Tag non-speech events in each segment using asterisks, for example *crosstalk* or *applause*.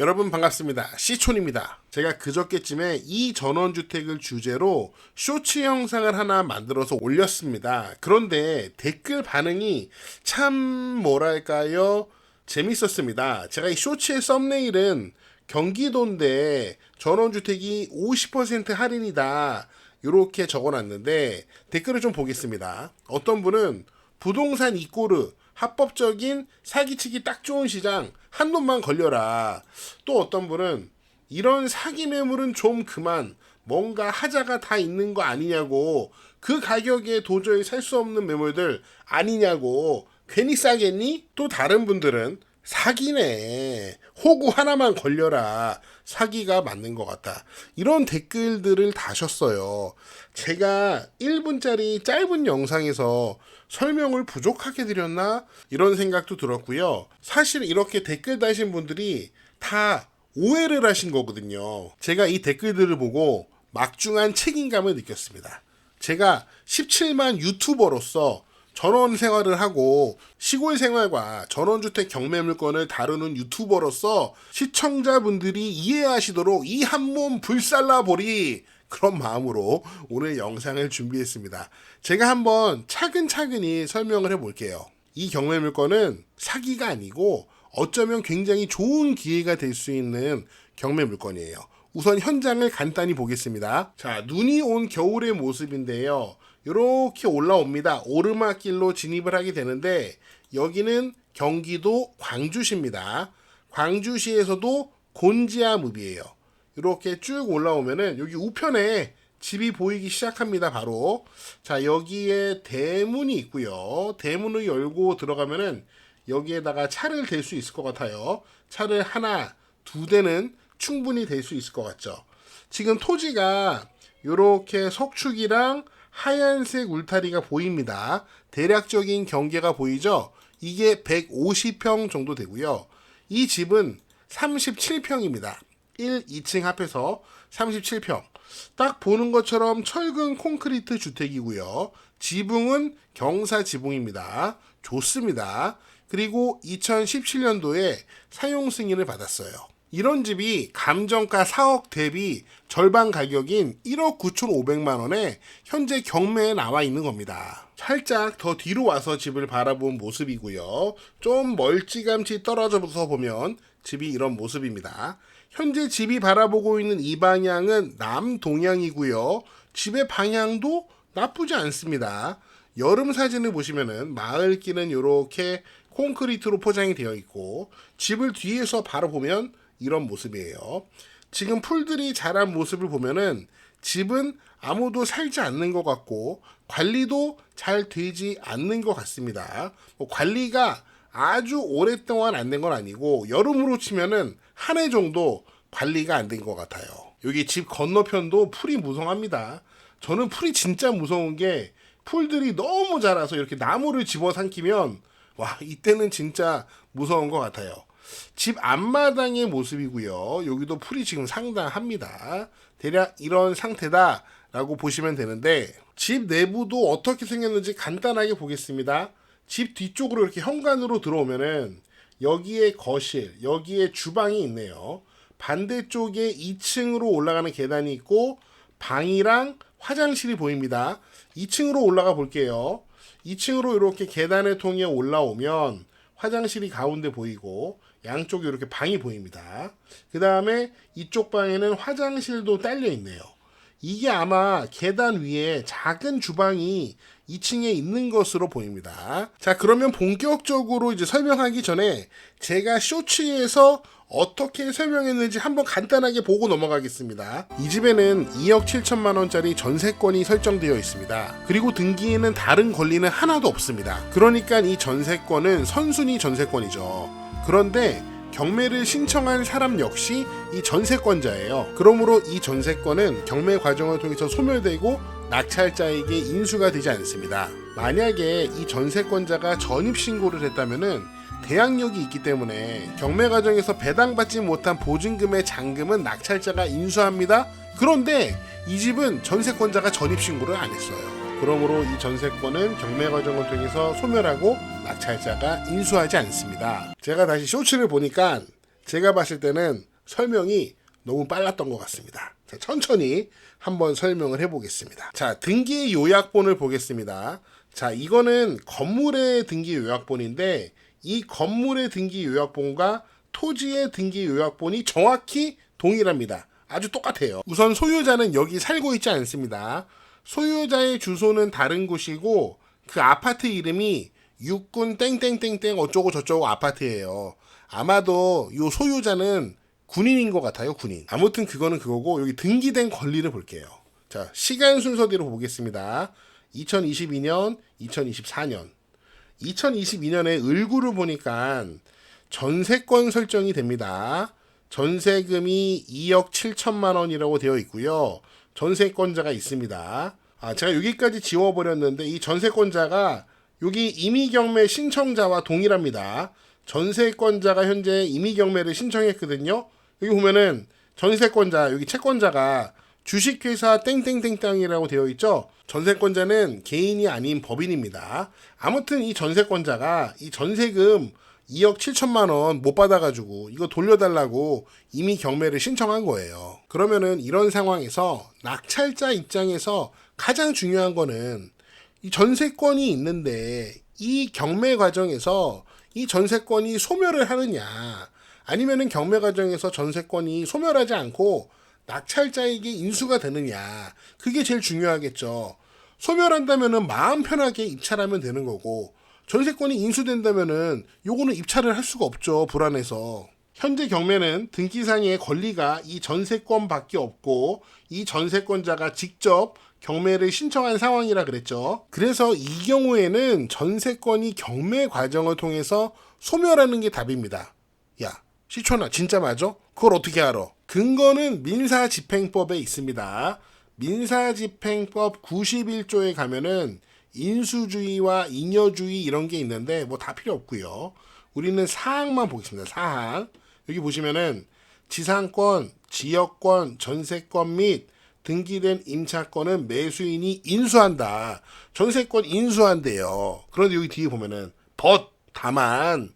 여러분 반갑습니다. 시촌입니다. 제가 그저께쯤에 이 전원주택을 주제로 쇼츠 영상을 하나 만들어서 올렸습니다. 그런데 댓글 반응이 참 뭐랄까요? 재밌었습니다. 제가 이 쇼츠의 썸네일은 경기도인데 전원주택이 50% 할인이다. 이렇게 적어놨는데 댓글을 좀 보겠습니다. 어떤 분은 부동산 이꼬르 합법적인 사기치기 딱 좋은 시장 한 놈만 걸려라. 또 어떤 분은 이런 사기 매물은 좀 그만 뭔가 하자가 다 있는 거 아니냐고 그 가격에 도저히 살 수 없는 매물들 아니냐고 괜히 싸겠니? 또 다른 분들은 사기네. 호구 하나만 걸려라. 사기가 맞는 것 같다. 이런 댓글들을 다셨어요. 제가 1분짜리 짧은 영상에서 설명을 부족하게 드렸나? 이런 생각도 들었고요. 사실 이렇게 댓글 다신 분들이 다 오해를 하신 거거든요. 제가 이 댓글들을 보고 막중한 책임감을 느꼈습니다. 제가 17만 유튜버로서 전원 생활을 하고 시골 생활과 전원주택 경매 물건을 다루는 유튜버로서 시청자분들이 이해하시도록 이 한몸 불살라 보리 그런 마음으로 오늘 영상을 준비했습니다. 제가 한번 차근차근히 설명을 해볼게요. 이 경매 물건은 사기가 아니고 어쩌면 굉장히 좋은 기회가 될 수 있는 경매 물건이에요. 우선 현장을 간단히 보겠습니다. 자, 눈이 온 겨울의 모습인데요. 이렇게 올라옵니다. 오르막길로 진입을 하게 되는데 여기는 경기도 광주시입니다. 광주시에서도 곤지암읍이에요. 이렇게 쭉 올라오면은 여기 우편에 집이 보이기 시작합니다. 바로 자 여기에 대문이 있고요. 대문을 열고 들어가면은 여기에다가 차를 댈 수 있을 것 같아요. 차를 하나 두 대는 충분히 댈 수 있을 것 같죠. 지금 토지가 이렇게 석축이랑 하얀색 울타리가 보입니다. 대략적인 경계가 보이죠? 이게 150평 정도 되고요. 이 집은 37평입니다. 1, 2층 합해서 37평. 딱 보는 것처럼 철근 콘크리트 주택이고요. 지붕은 경사 지붕입니다. 좋습니다. 그리고 2017년도에 사용 승인을 받았어요. 이런 집이 감정가 4억 대비 절반 가격인 1억 9,500만 원에 현재 경매에 나와 있는 겁니다. 살짝 더 뒤로 와서 집을 바라본 모습이고요. 좀 멀찌감치 떨어져서 보면 집이 이런 모습입니다. 현재 집이 바라보고 있는 이 방향은 남동향이고요. 집의 방향도 나쁘지 않습니다. 여름 사진을 보시면은 마을길은 이렇게 콘크리트로 포장이 되어 있고 집을 뒤에서 바로 보면 이런 모습이에요. 지금 풀들이 자란 모습을 보면은 집은 아무도 살지 않는 것 같고 관리도 잘 되지 않는 것 같습니다. 뭐 관리가 아주 오랫동안 안 된 건 아니고 여름으로 치면은 한 해 정도 관리가 안 된 것 같아요. 여기 집 건너편도 풀이 무성합니다. 저는 풀이 진짜 무서운 게 풀들이 너무 자라서 이렇게 나무를 집어삼키면 와 이때는 진짜 무서운 것 같아요. 집 앞마당의 모습이고요. 여기도 풀이 지금 상당합니다. 대략 이런 상태다라고 보시면 되는데 집 내부도 어떻게 생겼는지 간단하게 보겠습니다. 집 뒤쪽으로 이렇게 현관으로 들어오면은 여기에 거실, 여기에 주방이 있네요. 반대쪽에 2층으로 올라가는 계단이 있고 방이랑 화장실이 보입니다. 2층으로 올라가 볼게요. 2층으로 이렇게 계단을 통해 올라오면 화장실이 가운데 보이고 양쪽에 이렇게 방이 보입니다. 그 다음에 이쪽 방에는 화장실도 딸려 있네요. 이게 아마 계단 위에 작은 주방이 2층에 있는 것으로 보입니다. 자, 그러면 본격적으로 이제 설명하기 전에 제가 쇼츠에서 어떻게 설명했는지 한번 간단하게 보고 넘어가겠습니다. 이 집에는 2억 7천만 원짜리 전세권이 설정되어 있습니다. 그리고 등기에는 다른 권리는 하나도 없습니다. 그러니까 이 전세권은 선순위 전세권이죠. 그런데 경매를 신청한 사람 역시 이 전세권자예요. 그러므로 이 전세권은 경매 과정을 통해서 소멸되고 낙찰자에게 인수가 되지 않습니다. 만약에 이 전세권자가 전입 신고를 했다면은 대항력이 있기 때문에 경매 과정에서 배당받지 못한 보증금의 잔금은 낙찰자가 인수합니다. 그런데 이 집은 전세권자가 전입 신고를 안 했어요. 그러므로 이 전세권은 경매 과정을 통해서 소멸하고 낙찰자가 인수하지 않습니다. 제가 다시 쇼츠를 보니까 제가 봤을 때는 설명이 너무 빨랐던 것 같습니다. 자, 천천히 한번 설명을 해보겠습니다. 자, 등기 요약본을 보겠습니다. 자, 이거는 건물의 등기 요약본인데 이 건물의 등기 요약본과 토지의 등기 요약본이 정확히 동일합니다. 아주 똑같아요. 우선 소유자는 여기 살고 있지 않습니다. 소유자의 주소는 다른 곳이고 그 아파트 이름이 육군 땡땡땡땡 어쩌고 저쩌고 아파트예요. 아마도 요 소유자는 군인인 것 같아요, 군인. 아무튼 그거는 그거고 여기 등기된 권리를 볼게요. 자, 시간 순서대로 보겠습니다. 2022년, 2024년. 2022년에 을구를 보니까 전세권 설정이 됩니다. 전세금이 2억 7천만 원이라고 되어 있고요. 전세권자가 있습니다. 아, 제가 여기까지 지워버렸는데 이 전세권자가 여기 임의경매 신청자와 동일합니다. 전세권자가 현재 임의경매를 신청했거든요. 여기 보면은 전세권자, 여기 채권자가 주식회사 땡땡땡땅이라고 되어 있죠. 전세권자는 개인이 아닌 법인입니다. 아무튼 이 전세권자가 이 전세금 2억 7천만 원 못 받아가지고 이거 돌려달라고 이미 경매를 신청한 거예요. 그러면은 이런 상황에서 낙찰자 입장에서 가장 중요한 거는 이 전세권이 있는데 이 경매 과정에서 이 전세권이 소멸을 하느냐 아니면은 경매 과정에서 전세권이 소멸하지 않고 낙찰자에게 인수가 되느냐 그게 제일 중요하겠죠. 소멸한다면은 마음 편하게 입찰하면 되는 거고 전세권이 인수된다면은 요거는 입찰을 할 수가 없죠. 불안해서. 현재 경매는 등기상의 권리가 이 전세권밖에 없고 이 전세권자가 직접 경매를 신청한 상황이라 그랬죠. 그래서 이 경우에는 전세권이 경매 과정을 통해서 소멸하는 게 답입니다. 야, 시초나 진짜 맞아? 그걸 어떻게 알아? 근거는 민사집행법에 있습니다. 민사집행법 91조에 가면은 인수주의와 잉여주의 이런 게 있는데 뭐 다 필요 없고요. 우리는 사항만 보겠습니다. 사항. 여기 보시면은 지상권, 지역권, 전세권 및 등기된 임차권은 매수인이 인수한다. 전세권 인수한대요. 그런데 여기 뒤에 보면은 but 다만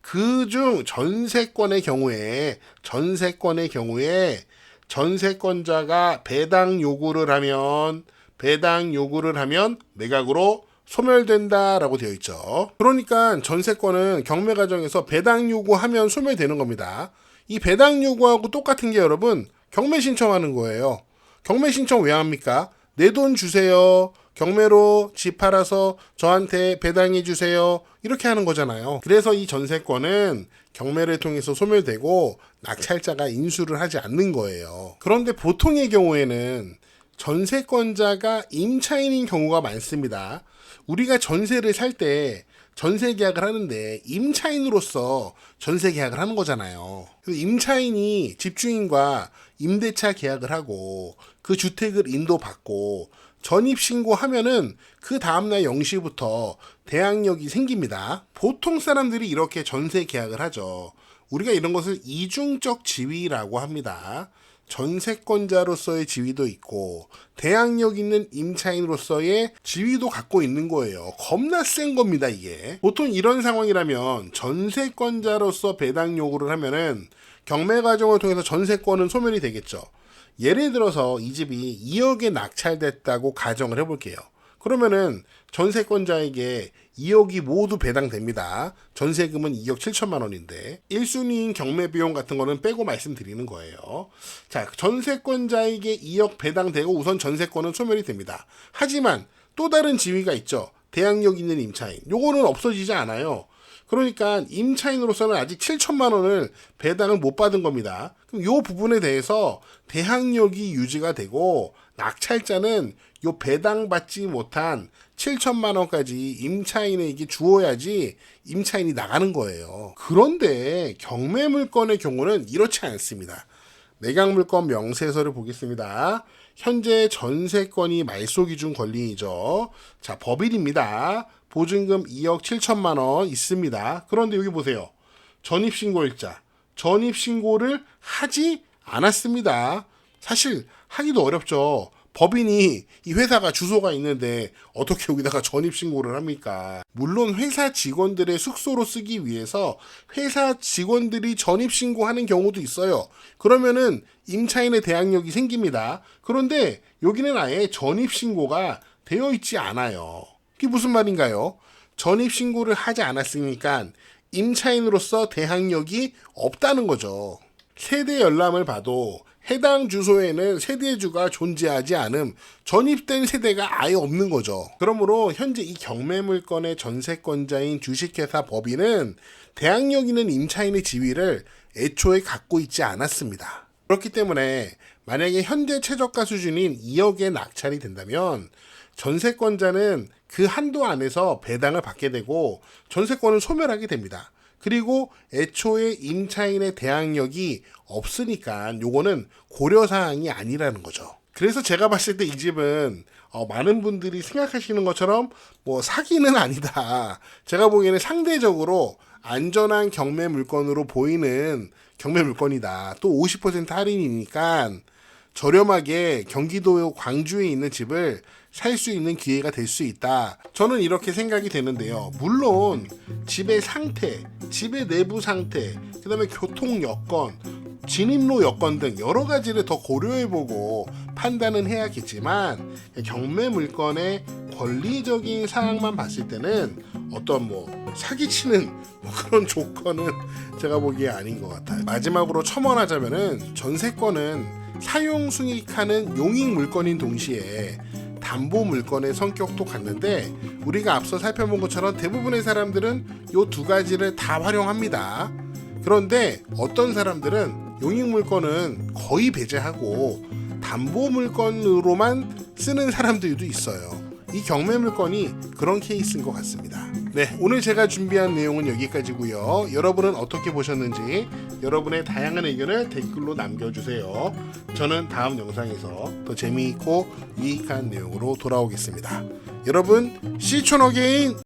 그 중 전세권의 경우에 전세권의 경우에 전세권자가 배당 요구를 하면 배당 요구를 하면 매각으로 소멸된다라고 되어 있죠. 그러니까 전세권은 경매 과정에서 배당 요구하면 소멸되는 겁니다. 이 배당 요구하고 똑같은 게 여러분 경매 신청하는 거예요. 경매 신청 왜 합니까? 내 돈 주세요. 경매로 집 팔아서 저한테 배당해 주세요. 이렇게 하는 거잖아요. 그래서 이 전세권은 경매를 통해서 소멸되고 낙찰자가 인수를 하지 않는 거예요. 그런데 보통의 경우에는 전세권자가 임차인인 경우가 많습니다. 우리가 전세를 살 때 전세 계약을 하는데 임차인으로서 전세 계약을 하는 거잖아요. 그 임차인이 집주인과 임대차 계약을 하고 그 주택을 인도받고 전입 신고하면은 그 다음날 0시부터 대항력이 생깁니다. 보통 사람들이 이렇게 전세 계약을 하죠. 우리가 이런 것을 이중적 지위라고 합니다. 전세권자로서의 지위도 있고 대항력 있는 임차인으로서의 지위도 갖고 있는 거예요. 겁나 센 겁니다, 이게. 보통 이런 상황이라면 전세권자로서 배당 요구를 하면은 경매 과정을 통해서 전세권은 소멸이 되겠죠. 예를 들어서 이 집이 2억에 낙찰됐다고 가정을 해볼게요. 그러면은 전세권자에게 2억이 모두 배당됩니다. 전세금은 2억 7천만 원인데 1순위인 경매 비용 같은 거는 빼고 말씀드리는 거예요. 자, 전세권자에게 2억 배당되고 우선 전세권은 소멸이 됩니다. 하지만 또 다른 지위가 있죠. 대항력 있는 임차인. 요거는 없어지지 않아요. 그러니까 임차인으로서는 아직 7천만 원을 배당을 못 받은 겁니다. 그럼 요 부분에 대해서 대항력이 유지가 되고 낙찰자는 요 배당받지 못한 7천만 원까지 임차인에게 주어야지 임차인이 나가는 거예요. 그런데 경매 물건의 경우는 이렇지 않습니다. 매각 물건 명세서를 보겠습니다. 현재 전세권이 말소 기준 권리이죠. 자, 법일입니다. 보증금 2억 7천만 원 있습니다. 그런데 여기 보세요. 전입신고일자. 전입신고를 하지 않았습니다. 사실 하기도 어렵죠. 법인이 이 회사가 주소가 있는데 어떻게 여기다가 전입 신고를 합니까? 물론 회사 직원들의 숙소로 쓰기 위해서 회사 직원들이 전입 신고하는 경우도 있어요. 그러면은 임차인의 대항력이 생깁니다. 그런데 여기는 아예 전입 신고가 되어 있지 않아요. 그게 무슨 말인가요? 전입 신고를 하지 않았으니까 임차인으로서 대항력이 없다는 거죠. 세대 열람을 봐도 해당 주소에는 세대주가 존재하지 않음 전입된 세대가 아예 없는 거죠. 그러므로 현재 이 경매물건의 전세권자인 주식회사 법인은 대항력 있는 임차인의 지위를 애초에 갖고 있지 않았습니다. 그렇기 때문에 만약에 현재 최저가 수준인 2억에 낙찰이 된다면 전세권자는 그 한도 안에서 배당을 받게 되고 전세권을 소멸하게 됩니다. 그리고 애초에 임차인의 대항력이 없으니까 요거는 고려사항이 아니라는 거죠. 그래서 제가 봤을 때 이 집은 어, 많은 분들이 생각하시는 것처럼 뭐 사기는 아니다. 제가 보기에는 상대적으로 안전한 경매 물건으로 보이는 경매 물건이다. 또 50% 할인이니까 저렴하게 경기도 광주에 있는 집을 살 수 있는 기회가 될 수 있다. 저는 이렇게 생각이 되는데요. 물론 집의 상태, 집의 내부 상태, 그 다음에 교통 여건, 진입로 여건 등 여러 가지를 더 고려해보고 판단은 해야겠지만 경매 물건의 권리적인 사항만 봤을 때는 어떤 뭐 사기치는 *laughs* 뭐 그런 조건은 제가 보기에 아닌 것 같아요. 마지막으로 첨언하자면은 전세권은 사용 승익하는 용익 물건인 동시에 담보 물건의 성격도 같는데 우리가 앞서 살펴본 것처럼 대부분의 사람들은 요두 가지를 다 활용합니다. 그런데 어떤 사람들은 용익 물건은 거의 배제하고 담보 물건으로만 쓰는 사람들도 있어요. 이 경매 물건이 그런 케이스인 것 같습니다. 네, 오늘 제가 준비한 내용은 여기까지고요. 여러분은 어떻게 보셨는지 여러분의 다양한 의견을 댓글로 남겨주세요. 저는 다음 영상에서 더 재미있고 유익한 내용으로 돌아오겠습니다. 여러분, 시촌 어게인!